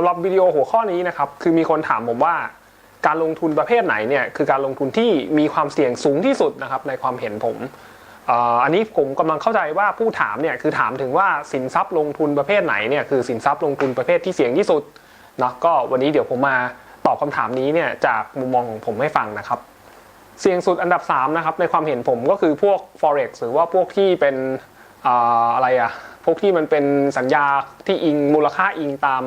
ำหรับวิดีโอหัวข้อนี้นะครับคือมีคนถามผมว่า การลงทุนประเภทไหนเนี่ยคือการลงทุนที่มีความเสี่ยงสูงที่สุดนะครับในความเห็นผมอันนี้ผมกำลังเข้าใจว่าผู้ถามเนี่ยคือถามถึงว่าสินทรัพย์ลงทุนประเภทไหนเนี่ยคือสินทรัพย์ลงทุนประเภทที่เสี่ยงที่สุดนะก็วันนี้เดี๋ยวผมมาตอบคำถามนี้เนี่ยจากมุมมองของผมให้ฟังนะครับ เสี่ยงสุดอันดับ3นะครับในความเห็นผมก็คือพวก forex หรือว่าพวกที่เป็นออะไรอะพวกที่มันเป็นสัญญาที่อิงมูลค่าอิงตาม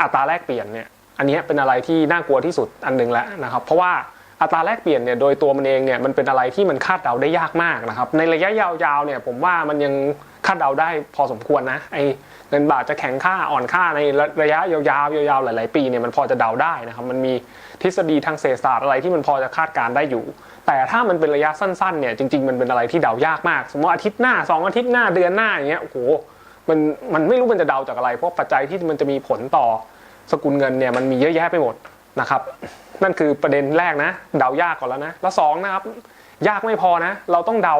อัตราแลกเปลี่ยนเนี่ยอันนี้เป็นอะไรที่น่ากลัวที่สุดอันหนึ่งแล้วนะครับ เพราะว่าอัตราแลกเปลี่ยนเนี่ยโดยตัวมันเองเนี่ยมันเป็นอะไรที่มันคาดเดาได้ยากมากนะครับ ในระยะยาวๆเนี่ยผมว่ามันยังคาดเดาได้พอสมควรนะไอเงินบาทจะแข็งค่าอ่อนค่าในระยะยาวๆยาวๆหลาย ๆ ปีเนี่ยมันพอจะเดาได้นะครับมันมีทฤษฎีทางเศรษฐศาสตร์อะไรที่มันพอจะคาดการได้อยู่ แต่ถ้ามันเป็นระยะสั้นๆเนี่ยจริง ๆ มันเป็นอะไรที่เดายากมาก สมมติอาทิตย์หน้า 2 อาทิตย์หน้าเดือนหน้าอย่างเงี้ยโอ้โห มันมันไม่รู้มันจะเดาจากอะไร เพราะปัจจัยที่มันจะมีผลต่อสกุลเงินเนี่ยมันมีเยอะแยะไปหมดนะครับ นั่นคือประเด็นแรกนะ เดายากก่อนแล้วนะ แล้วสองนะครับ ยากไม่พอนะ เราต้องเดา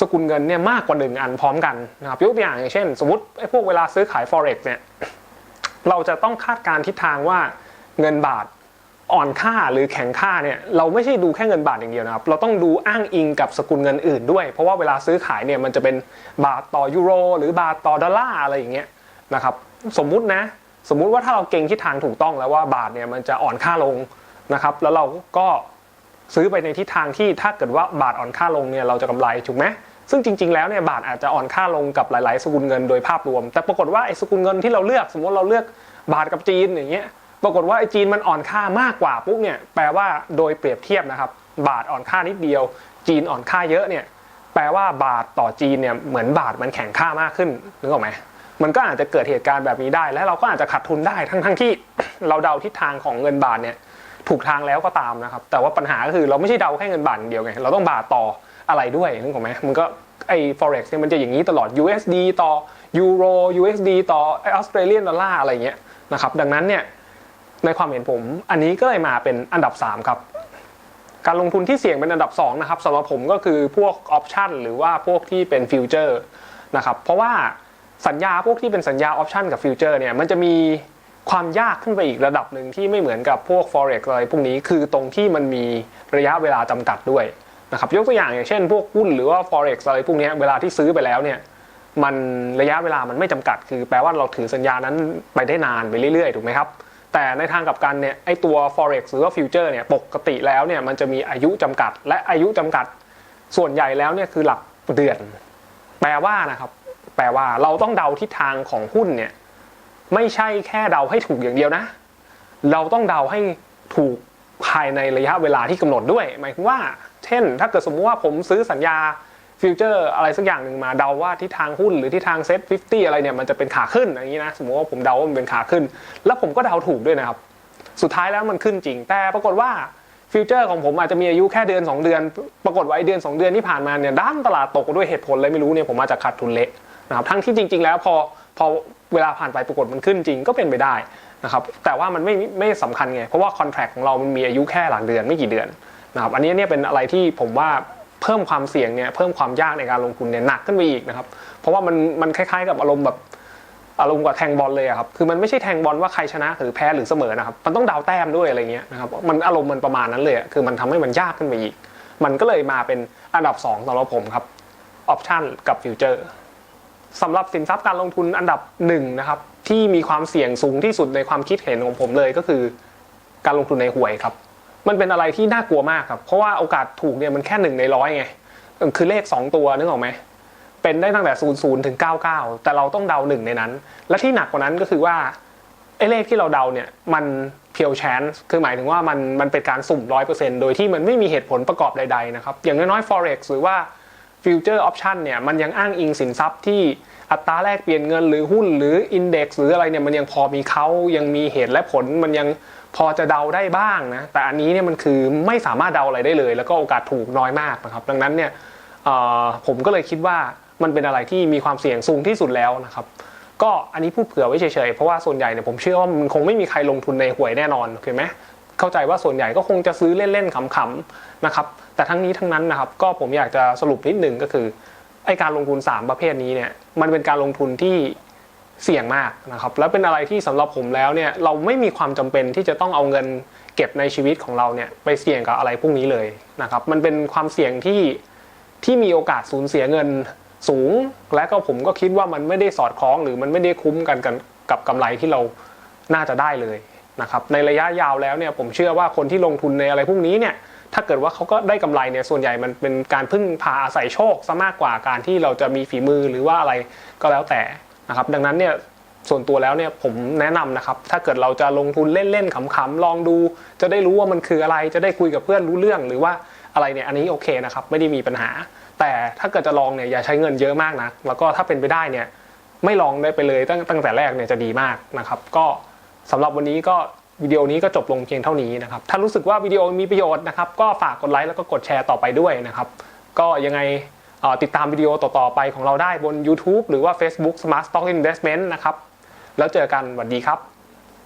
สกุลเงินเนี่ยมากกว่าหนึ่งอันพร้อมกันนะครับยกตัวอย่างอย่างเช่น สมมติไอ้พวกเวลาซื้อขาย forex เนี่ยเราจะต้องคาดการณ์ทิศทางว่าเงินบาท อ่อนค่าหรือแข็งค่าเนี่ยเราไม่ใช่ดูแค่เงินบาทอย่างเดียวนะครับ เราต้องดูอ้างอิงกับสกุลเงินอื่นด้วย เพราะว่าเวลาซื้อขายเนี่ยมันจะเป็นบาทต่อยูโรหรือบาทต่อดอลลาร์อะไรอย่างเงี้ยนะครับสมมุตินะสมมุติว่าถ้าเราเก่งทิศทางถูกต้องแล้วว่าบาทเนี่ยมันจะอ่อนค่าลงนะครับแล้วเราก็ซื้อไปในทิศทางที่ถ้าเกิดว่าบาทอ่อนค่าลงเนี่ยเราจะกำไรถูกไหมซึ่งจริง ๆ แล้วเนี่ยบาทอาจจะอ่อนค่าลงกับหลาย ๆ สกุลเงินโดยภาพรวม แต่ปรากฏว่าไอ้สกุลเงินที่เราเลือก สมมติเราเลือกบาทกับจีนอย่างเงี้ย ปรากฏว่าไอ้จีนมันอ่อนค่ามากกว่าปุ๊บเนี่ยแปลว่าโดยเปรียบเทียบนะครับ บาทอ่อนค่านิดเดียว จีนอ่อนค่าเยอะเนี่ยแปลว่าบาทต่อจีนเนี่ยเหมือนบาทมันแข็งค่ามากขึ้นนึกออกไหมมันก็อาจจะเกิดเหตุการณ์แบบนี้ได้ และเราก็อาจจะขาดทุนได้ทั้งทั้งที่เราเดาทิศทางของเงินบาทเนี่ยถูกทางแล้วก็ตามนะครับ แต่ว่าปัญหาก็คือเราไม่ใช่เดาแค่เงินบาทเดียวไงเราต้องบาทต่ออะไรด้วยนึกออกไหมมันก็ไอ้ forex เนี่ยมันจะอย่างนี้ตลอด USD ต่อยูโร USD ต่อออสเตรเลียนดอลลาร์อะไรเงี้ยนะครับดังนั้นเนี่ย ในความเห็นผม อันนี้ก็เลยมาเป็นอันดับ 3 ครับ การลงทุนที่เสี่ยงเป็นอันดับ 2 นะครับสำหรับผมก็คือพวกออปชันหรือว่าพวกที่เป็นฟิวเจอร์นะครับเพราะว่าสัญญาพวกที่เป็นสัญญาออปชันกับฟิวเจอร์เนี่ยมันจะมีความยากขึ้นไปอีกระดับหนึ่งที่ไม่เหมือนกับพวก forex อะไรพวกนี้คือตรงที่มันมีระยะเวลาจำกัดด้วยนะครับยกตัวอย่างอย่างเช่น พวกหุ้นหรือว่า forex อะไรพวกนี้เวลาที่ซื้อไปแล้วเนี่ยมันระยะเวลามันไม่จำกัด คือแปลว่าเราถือสัญญานั้นไปได้นานไปเรื่อยๆถูกไหมครับ แต่ในทางกลับกันเนี่ยไอตัว forex หรือว่า future เนี่ยปกติแล้วเนี่ยมันจะมีอายุจำกัด และอายุจำกัดส่วนใหญ่แล้วเนี่ยคือหลักเดือน แปลว่านะครับ แปลว่าเราต้องเดาทิศทางของหุ้นเนี่ยไม่ใช่แค่เดาให้ถูกอย่างเดียวนะ เราต้องเดาให้ถูกภายในระยะเวลาที่กำหนดด้วย หมายถึงว่า เช่น ถ้าเกิดสมมติว่าผมซื้อสัญญา ฟิวเจอร์อะไรสักอย่างหนึ่งมาเดาว่าทิศทางหุ้นหรือทิศทางเซ็ต50อะไรเนี่ยมันจะเป็นขาขึ้นอย่างนี้นะสมมติว่าผมเดาว่ามันเป็นขาขึ้น แล้วผมก็เดาถูกด้วยนะครับ สุดท้ายแล้วมันขึ้นจริง แต่ปรากฏว่าฟิวเจอร์ของผมอาจจะมีอายุแค่เดือน 2 เดือน ปรากฏว่าไอเดือน 2 เดือนที่ผ่านมาเนี่ยด้านตลาดตกด้วยเหตุผลอะไรไม่รู้เนี่ยผมมาจากขาดทุนเละนะครับทั้งที่จริง ๆ แล้วพอพอเวลาผ่านไปปรากฏมันขึ้นจริงก็เป็นไปได้นะครับแต่ว่ามันไม่ไม่สำคัญไงเพราะว่าคอนแท c t ของเรามันมีอายุแค่หลักเดือนไม่กี่เดือนนะครับอันนี้เนี่ยเป็นอะไรที่ผมว่า เพิ่มความเสี่ยงเนี่ยเพิ่มความยากในการลงทุนเนี่ยหนักขึ้นไปอีกนะครับ เพราะว่ามันมันคล้ายๆ กับอารมณ์แบบอารมณ์กับแทงบอลเลยครับ คือมันไม่ใช่แทงบอลว่าใครชนะหรือแพ้หรือเสมอนะครับ มันต้องดาวแต้มด้วยอะไรเงี้ยนะครับ มันอารมณ์มันประมาณนั้นเลย คือมันทำให้มันยากขึ้นไปอีก มันก็เลยมาเป็นอันดับ2สำหรับผมครับ ออปชันกับฟิวเจอร์สำหรับสินทรัพย์การลงทุนอันดับหนึ่งนะครับที่มีความเสี่ยงสูงที่สุดในความคิดเห็นของผมเลยก็คือ การลงทุนในหวยครับ มันเป็นอะไรที่น่ากลัวมากครับ เพราะว่าโอกาสถูกเนี่ยมันแค่หนึ่งในร้อยไงคือเลข 2 ตัวนึกออกไหมเป็นได้ตั้งแต่0ูนย์ถึง 99 แต่เราต้องเดาหนึ่งในนั้น และที่หนักกว่านั้นก็คือว่าไอ้เลขที่เราเดาเนี่ยมันเพียวแชนส์คือหมายถึงว่ามันมันเป็นการสุ่มร้อยเปอร์เซ็นต์โดยที่มันไม่มีเหตุผลประกอบใดๆนะครับอย่างน้อยๆ forex หรือว่า future option เนี่ยมันยังอ้างอิงสินทรัพย์ที่อัตราแลกเปลี่ยนเงินหรือหุ้นหรืออินเด็กซ์หรืออะไรเนี่ยมันยังพอมีเขายังมีเหตุและผลมันยังพอจะเดาได้บ้างนะแต่อันนี้เนี่ยมันคือไม่สามารถเดาอะไรได้เลย แล้วก็โอกาสถูกน้อยมากนะครับ ดังนั้นเนี่ยผมก็เลยคิดว่ามันเป็นอะไรที่มีความเสี่ยงสูงที่สุดแล้วนะครับก็อันนี้พูดเผื่อไว้เฉยๆเพราะว่าส่วนใหญ่เนี่ยผมเชื่อว่ามันคงไม่มีใครลงทุนในหวยแน่นอนโอเคไหม เข้าใจว่าส่วนใหญ่ก็คงจะซื้อเล่นๆขำๆนะครับแต่ทั้งนี้ทั้งนั้นนะครับก็ผมอยากจะสรุปนิดหนึ่งก็คือไอการลงทุน 3 ประเภทนี้เนี่ยมันเป็นการลงทุนที่เสี่ยงมากนะครับแล้วเป็นอะไรที่สำหรับผมแล้วเนี่ยเราไม่มีความจำเป็นที่จะต้องเอาเงินเก็บในชีวิตของเราเนี่ยไปเสี่ยงกับอะไรพวกนี้เลยนะครับมันเป็นความเสี่ยงที่ที่มีโอกาสสูญเสียเงินสูง และก็ผมก็คิดว่ามันไม่ได้สอดคล้องหรือมันไม่ได้คุ้มกันกันกับกำไรที่เราน่าจะได้เลย นะครับในระยะยาวแล้วเนี่ยผมเชื่อว่าคนที่ลงทุนในอะไรพวกนี้เนี่ยถ้าเกิดว่าเขาก็ได้กำไรเนี่ยส่วนใหญ่มันเป็นการพึ่งพาอาศัยโชคซะมากกว่าการที่เราจะมีฝีมือหรือว่าอะไรก็แล้วแต่นะครับดังนั้นเนี่ยส่วนตัวแล้วเนี่ยผมแนะนำนะครับ ถ้าเกิดเราจะลงทุนเล่นๆขำๆลองดู จะได้รู้ว่ามันคืออะไรจะได้คุยกับเพื่อนรู้เรื่องหรือว่าอะไรเนี่ยอันนี้โอเคนะครับไม่ได้มีปัญหา แต่ถ้าเกิดจะลองเนี่ยอย่าใช้เงินเยอะมากนะแล้วก็ถ้าเป็นไปได้เนี่ยไม่ลองได้ไปเลยตั้งตั้งแต่แรกเนี่ยจะดีมากนะครับ ก็ สำหรับวันนี้ก็วิดีโอนี้ก็จบลงเพียงเท่านี้นะครับ ถ้ารู้สึกว่าวิดีโอมีประโยชน์นะครับ ก็ฝากกดไลค์แล้วก็กดแชร์ต่อไปด้วยนะครับ ก็ยังไงติดตามวิดีโอต่อๆไปของเราได้บน YouTube หรือว่า Facebook Smart Stock Investment นะครับ แล้วเจอกันสวัสดีครับ